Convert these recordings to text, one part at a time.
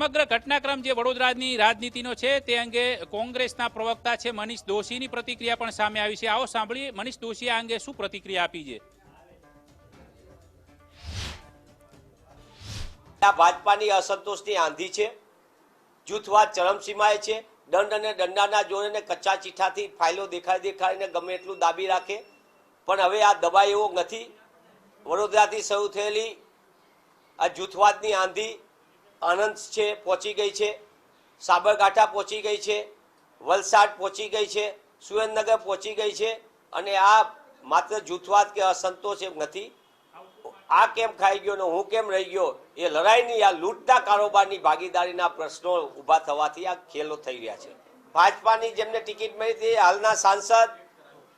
સમગ્ર ઘટનાક્રમ જે વડોદરાની રાજનીતિનો છે, તે અંગે કોંગ્રેસના પ્રવક્તા છે મનીષ દોશીની પ્રતિક્રિયા પણ સામે આવી છે. આવો સાંભળીએ મનીષ દોશીએ આ અંગે શું પ્રતિક્રિયા આપી છે? ભાજપાની અસંતોષની આંધી છે. જૂથવાદ ચરમસીમાએ છે. દંડ અને દંડાના જોડે ને કચ્ચા ચીઠાથી ફાઇલો દેખાડી દેખાડીને ગમે એટલું દાબી રાખે. પણ હવે આ દબાઈ એવો નથી. વડોદરાથી શરૂ થયેલી આ જૂથવાદની આંધી આનંદ છે, પહોંચી ગઈ છે. સાબરકાંઠા પહોંચી ગઈ છે. વલસાડ પહોંચી ગઈ છે. સુરેન્દ્રનગર પહોંચી ગઈ છે. અને આ માત્ર જૂથવાદ કે અસંતોષ એમ નથી. આ કેમ ખાઈ ગયો ને હું કેમ રહી ગયો, એ લડાઈની આ લૂંટના કારોબારની ભાગીદારીના પ્રશ્નો ઊભા થવાથી આ ખેલો થઈ રહ્યા છે. ભાજપાની જેમને ટિકિટ મળી હતી હાલના સાંસદ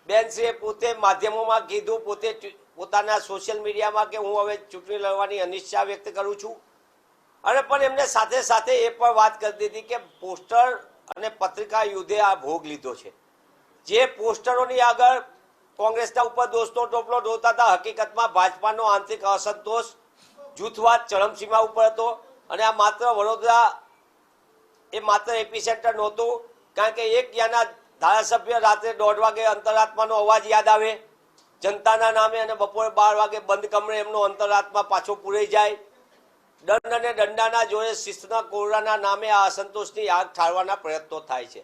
બેનશ્રીએ પોતે માધ્યમોમાં કીધું, પોતે પોતાના સોશિયલ મીડિયામાં કે હું હવે ચૂંટણી લડવાની અનિચ્છા વ્યક્ત કરું છું. અને પણ એમને સાથે સાથે એ પણ વાત કરી દીધી કે પોસ્ટર અને પત્રિકા યુદ્ધે આ ભોગ લીધો છે. જે પોસ્ટરોની આગળ કોંગ્રેસના ઉપર દોષનો ટોપલો ઢોળતા હતા, હકીકતમાં ભાજપાનો આંતરિક અસંતોષ, જૂથવાદ ચરમસીમા ઉપર હતો અને આ માત્ર વડોદરા એ માત્ર એપી સેન્ટર નહોતું, કારણ કે એક ત્યાંના ધારાસભ્ય રાત્રે દોઢ વાગે અંતરાત્માનો અવાજ યાદ આવે, જનતાના નામે અને બપોરે બાર વાગે બંધ કમરે એમનો અંતરાત્મા પાછો પૂરાઈ જાય દંડ અને દંડાના જોડે શિસ્તના કોરડાના નામે આ અસંતોષની આગ ઠારવાના પ્રયત્નો થાય છે.